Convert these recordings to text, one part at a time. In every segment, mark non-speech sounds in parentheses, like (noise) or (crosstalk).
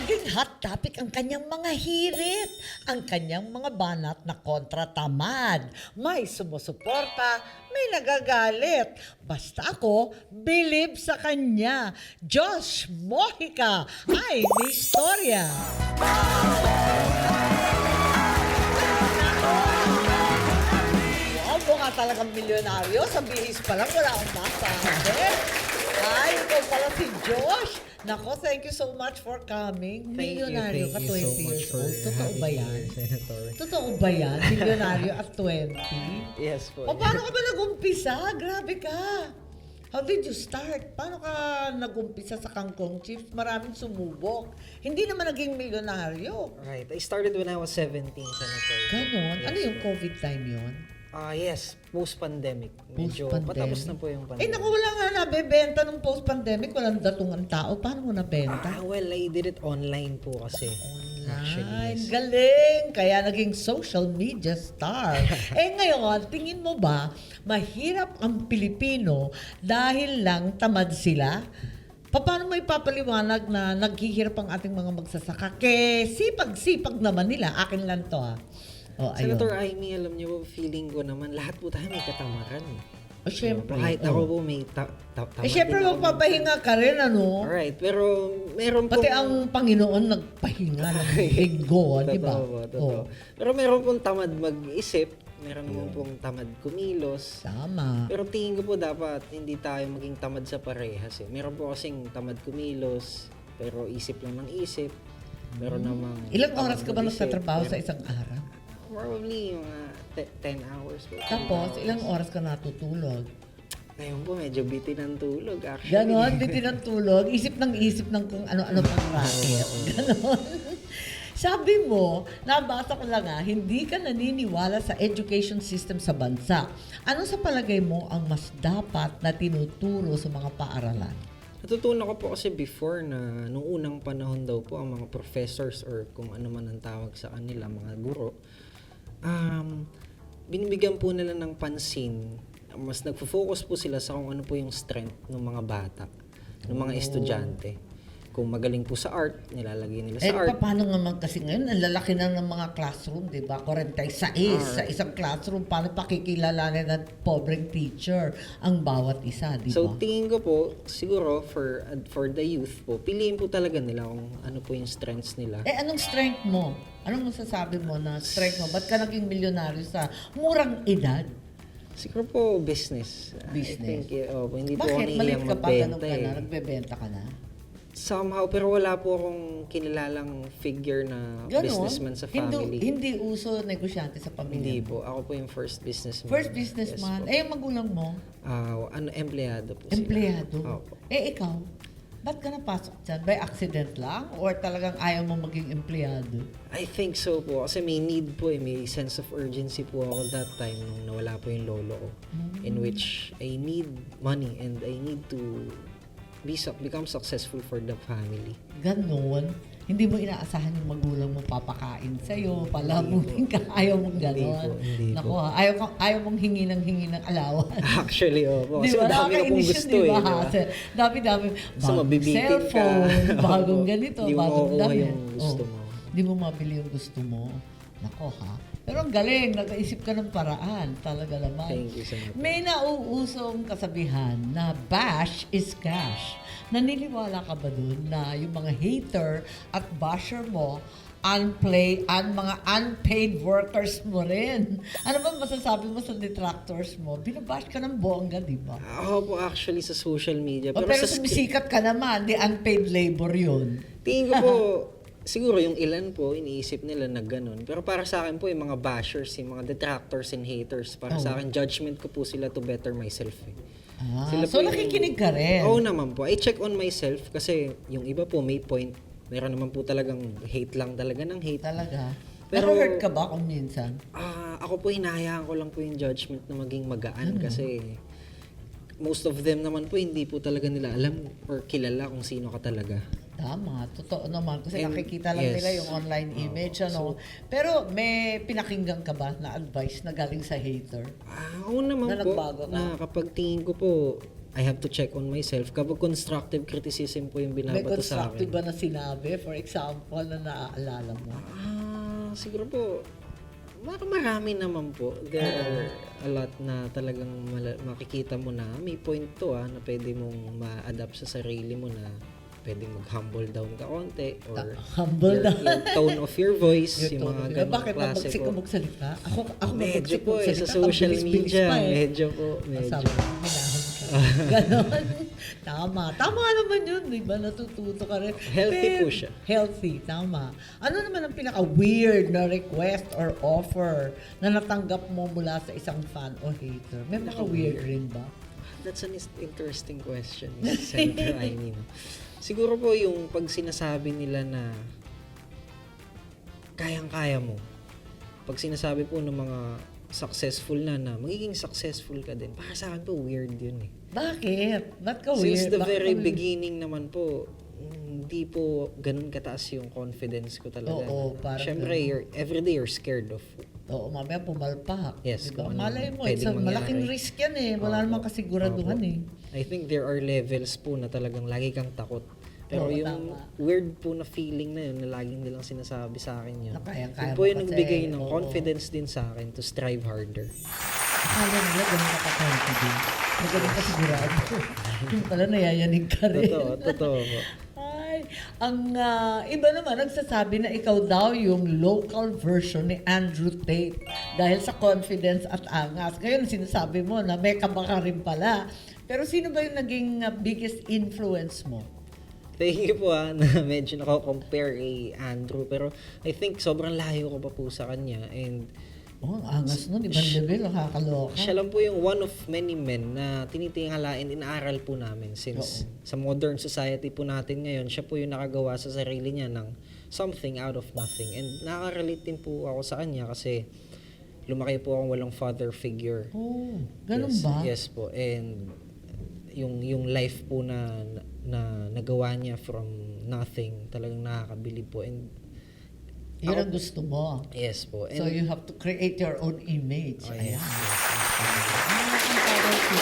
Laging hot topic ang kanyang mga hirit, ang kanyang mga banat na kontratamad. May sumusuporta, may nagagalit. Basta ako, believe sa kanya. Josh Mojica ay may istorya. Wow, mukha talagang milyonaryo. Sa bihis pa lang, wala akong masabi. Ay, ikaw pala si Josh. Nako, thank you so much for coming. Thank you, Milyonaryo thank ka, you 20 so much years for old. Totoo having ba me yan? Senator. Totoo ba yan? Milyonaryo at 20? Yes po. O paano ka ba nag-umpisa? Grabe ka. How did you start? Paano ka nag-umpisa sa Kangkong Chiefs? Maraming sumubok. Hindi naman naging milyonaryo. Right. I started when I was 17, Senator. Ganon. Ano Yes yung po. COVID time yon? Ah, yes. Post-pandemic. Medyo Post-pandemic. patapos na po yung Eh pandemic. naku, wala nga nabebenta nung post-pandemic. Walang datungan tao. Paano mo nabenta? Ah, well, I did it online po kasi. Actually, Ay, yes. galing! Kaya naging social media star. (laughs) eh ngayon, tingin mo ba, mahirap ang Pilipino dahil lang tamad sila? Pa- Paano mo ipapaliwanag na naghihirap ang ating mga magsasaka? Ke sipag-sipag naman nila. Akin lang to ha. O, ayun. Senator Amy, alam niyo po, feeling ko naman, lahat po tayo may katamaran. O, syempre. Kahit oh. ako po may ta- ta- tamad Eh, syempre din ako. magpapahinga ka rin, ano? Alright, pero meron Pati pong- ang Panginoon nagpahinga ng linggo, di ba? Totoo po, totoo. Oh, Pero meron pong tamad mag-isip, meron naman pong tamad kumilos. tama. Pero tingin ko po dapat hindi tayo maging tamad sa parehas eh. Meron po kasing tamad kumilos, pero isip lang ng isip. Meron namang... Hmm. Ilang tamad oras ka ba mag-isip, nagtatrabaho sa meron- isang araw? Probably mga te- 10 hours po. Tapos, ilang oras ka natutulog? Ngayon po, medyo bitin ang tulog actually. Ganon, (laughs) bitin ang tulog. Isip ng isip ng kung ano-ano pang (laughs) racket. Ganon. Sabi mo, nabasa ko lang ah, hindi ka naniniwala sa education system sa bansa. Ano sa palagay mo ang mas dapat na tinuturo sa mga paaralan? Natutunan ko po kasi before na nung unang panahon daw po ang mga professors or kung ano man ang tawag sa kanila, mga guro, um, binibigyan po nila ng pansin. Mas nagfo-focus po sila sa kung ano po yung strength ng mga bata, ng mga estudyante. Kung magaling po sa art, nilalagay nila Eh, sa art. paano naman kasi ngayon, ang lalaki na ng mga classroom, di ba? 46 sa isang classroom. Paano pakikilalanin ng pobreng teacher ang bawat isa, di So ba? tingin ko po, siguro for for the youth po, piliin po talaga nila kung ano po yung strengths nila. Eh, anong strength mo? Anong masasabi mo na strength mo? Ba't ka naging milyonaryo sa murang edad? Siguro po business. Business. I think, eh, oh, hindi po ako Bakit? Maliit nahihiyang ka pa, ganun ka na, eh. nagbebenta ka na? Somehow, pero wala po akong kinilalang figure na Ganon? businessman sa Hindi, family. hindi uso negosyante sa pamilya Hindi mo? po. Ako po yung first businessman. First businessman. Yes po. eh, yung magulang mo? Ah, ano, empleyado po sila. Empleyado? Opo. Eh, ikaw? Ba't ka napasok dyan? By accident lang? Or talagang ayaw mo maging empleyado? I think so po. Kasi may need po eh. May sense of urgency po ako that time nung nawala po yung lolo ko. Hmm. In which I need money and I need to be su- become successful for the family. Ganon. Hindi mo inaasahan yung magulang mo papakain sa'yo, palamunin ka, ayaw mong Hindi ganon. po, hindi po. Naku ayaw, ka- ayaw mong hingi ng hingi ng alawan. (laughs) Actually, opo. Kasi ba? dami ko pong Nakakainis yun, gusto eh. ba? di ba? Kasi Dami-dami. So, Bagong mabibitin ka. cellphone, (laughs) bagong Opo. ganito, Di mo bagong makukuha damit. yung gusto mo. Di mo mabili yung gusto mo. Nako ha. Pero ang galing, nag-isip ka ng paraan. Talaga naman. Thank you, Senator. May nauusong kasabihan na bash is cash. Naniniwala ka ba dun na yung mga hater at basher mo unplay, un, mga unpaid workers mo rin. (laughs) Ano ba masasabi mo sa detractors mo? Binabash ka ng bongga, di ba? Ako po actually sa social media. O, pero sa sumisikat ka naman, di unpaid labor yun. Tingin ko po, (laughs) siguro yung ilan po, iniisip nila na ganun. Pero para sa akin po, yung mga bashers, yung mga detractors and haters, para sa akin, judgment ko po sila to better myself. Eh. Ah, Sila so po yung- nakikinig ka rin. Oo naman po. I check on myself kasi yung iba po may point. Meron naman po talagang hate lang talaga ng hate. Talaga. Pero- hurt ka ba kung minsan? Ah, ako po hinahayaan ko lang po yung judgment na maging magaan Ano? kasi most of them naman po hindi po talaga nila alam or kilala kung sino ka talaga. Tama, totoo naman. Kasi And- nakikita lang yes. nila yung online image, ano. Pero may pinakinggan ka ba na advice na galing sa hater? Ah, oo naman Na po nagbago ka? na kapag tingin ko po I have to check on myself. Kapag constructive criticism po yung May binabato sa constructive akin. ba na sinabi? For example, na naaalala mo? Ah, siguro po, mar- marami naman po. There are a lot na talagang makikita mo na may point to ah, na pwede mong ma-adapt sa sarili mo na pwedeng mag-humble down ka konti or Humble your, down. yung tone of your voice, Yung yung mga ganong Bakit klase po. ka magsalita? Ako, ako Medyo po eh, sa social media, pa eh. medyo po, medyo. Sabi ko. (laughs) Ganon. Tama. Tama naman yun, di ba? Natututo ka rin. Healthy po Pero- siya. Healthy, tama. Ano naman ang pinaka-weird na request or offer na natanggap mo mula sa isang fan o hater? May mga weird rin ba? That's an interesting question, (laughs) Senator Aimee. Siguro po yung pag sinasabi nila na kayang-kaya mo. Pag sinasabi po ng mga successful na na magiging successful ka din. Para sa akin po, weird yun eh. Bakit? Ba't ka Since weird? the Bakit very beginning naman po, hindi po ganun kataas yung confidence ko talaga. Oo, parang Siyempre, ganun. you're, everyday you're scared of Oo, mamaya pumalpak. Yes, Diba? kung Malay mo, it's a malaking mangyari. risk yan eh. Wala Opo. namang kasiguraduhan Opo. eh. I think there are levels po na talagang lagi kang takot. Pero Oo, yung tama. weird po na feeling na yun, na laging nilang sinasabi sa akin yun. Na kaya-kaya yun po mo yung kasi, nagbigay ng oo. confidence din sa akin to strive harder. Akala nila ganun ka ka-confident. Na ganun ka sigurado. (laughs) yung pala nayayanig ka rin. Totoo, totoo po. Ang ah, iba naman nagsasabi na ikaw daw yung local version ni Andrew Tate dahil sa confidence at angas. Ngayon sinasabi mo na may kaba ka rin pala. Pero sino ba yung naging ah, biggest influence mo? Thank you po ah, (laughs) na medyo nako-compare kay Andrew. Pero I think sobrang layo ko pa po sa kanya. And Oh, ang angas nun, ibang level, nakakaloka. siya lang po yung one of many men na tinitingala and inaaral po namin since sa modern society po natin ngayon, siya po yung nakagawa sa sarili niya ng something out of nothing. And nakaka-relate din po ako sa kanya kasi lumaki po akong walang father figure. Oh, ganun yes, ba? Yes po. And yung yung life po na na nagawa niya from nothing, talagang nakakabilib po. And Yun ang gusto mo. yes po. And So you have to create your own image. Oh, Ayan. yes, mo.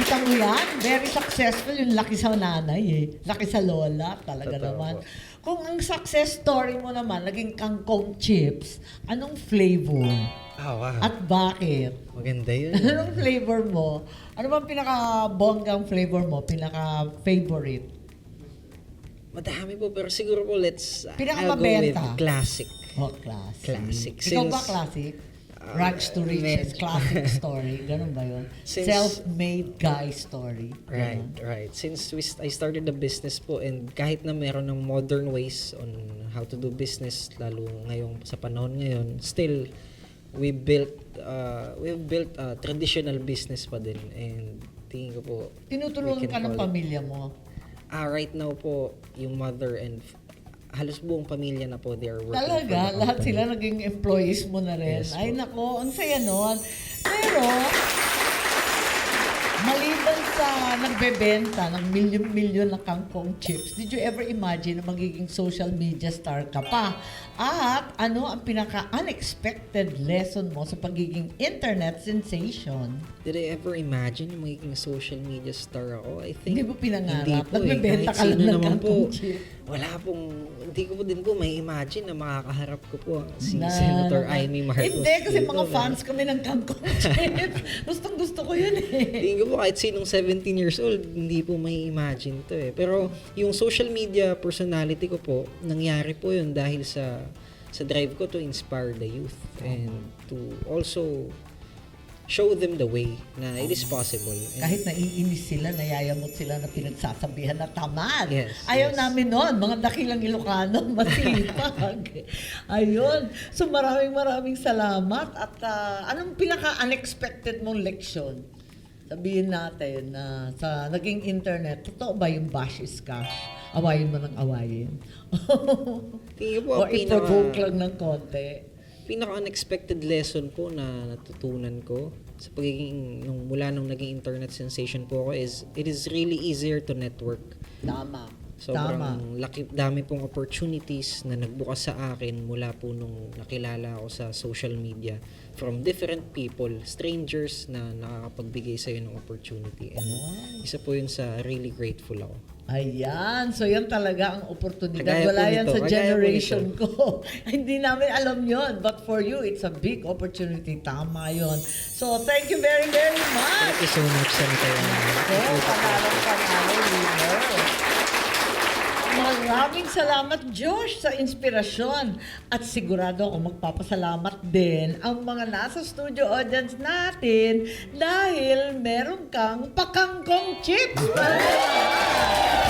Kita mo yan, very successful yung laki sa nanay eh. Laki sa lola, talaga Totoo naman. po. Kung ang success story mo naman, naging kangkong chips, anong flavor? Ah, wow. At bakit? Maganda yun. (laughs) Anong flavor mo? Ano bang pinaka-bonggang flavor mo? Pinaka-favorite? Madami po, pero siguro po let's uh, I'll go with Pinakamabenta. classic. Oh, classic. Classic. Ikaw ba Since- classic? Rags to riches, classic story. Ganun ba yun? (laughs) Since- Self-made guy story. Right, Ganun. right. Since we, I started the business po and kahit na meron ng modern ways on how to do business lalo ngayong sa panahon ngayon, still we built uh, we've built a traditional business pa din and tingin ko po Tinutulungan we can ka ng call pamilya mo. Ah, right now po yung mother and halos buong pamilya na po they are working Talaga, lahat company. sila naging employees mo na rin. Yes, Ay po. nako, ang saya nun. Pero, maliban sa nagbebenta ng milyon-milyon na kangkong chips, did you ever imagine na magiging social media star ka pa? At ano ang pinaka-unexpected lesson mo sa pagiging internet sensation? Did I ever imagine magiging social media star ako? I think Hindi mo pinangarap. Hindi po eh. Nagbebenta Kahit ka lang sino ng naman kangkong po, chip. Wala pong, hindi ko po din po may imagine na makakaharap ko po si Na- Senator na- Amy Marcos. Hindi, kasi dito, mga fans kami ng kangkong chips. (laughs) Gustong gusto ko yun eh. Tingin ko po kahit sinong 17 years old, hindi po may imagine to eh. Pero yung social media personality ko po, nangyari po yun dahil sa sa drive ko to inspire the youth and to also show them the way na it is possible. And Kahit naiinis sila, nayayamot sila na pinagsasabihan na tamad. Yes, Ayaw yes. namin noon, mga dakilang Ilocano, (laughs) masipag. Ayun. So maraming maraming salamat. At ah, anong pinaka-unexpected mong leksyon? Sabihin natin na sa naging internet, totoo ba yung bash is cash? Awayin mo ng awayin. (laughs) Tingin po o pinaka- i-provoke lang ng konti. Pinaka-unexpected lesson po na natutunan ko sa pagiging nung mula nung naging internet sensation po ako is it is really easier to network. Tama. Sobrang laki, dami pong opportunities na nagbukas sa akin mula po nung nakilala ako sa social media from different people, strangers na nakakapagbigay sa ng opportunity. And isa po yun sa really grateful ako. Ayan. So, yan talaga ang oportunidad. Kagaya Wala yan nito, sa kagaya generation ko. (laughs) Hindi namin alam yon But for you, it's a big opportunity. Tama yon So, thank you very, very much. Thank you so much, Senator. Oh, panalong panalo, winner. Maraming salamat, Josh, sa inspirasyon. At sigurado ako magpapasalamat din ang mga nasa studio audience natin dahil meron kang pakangkong chips. At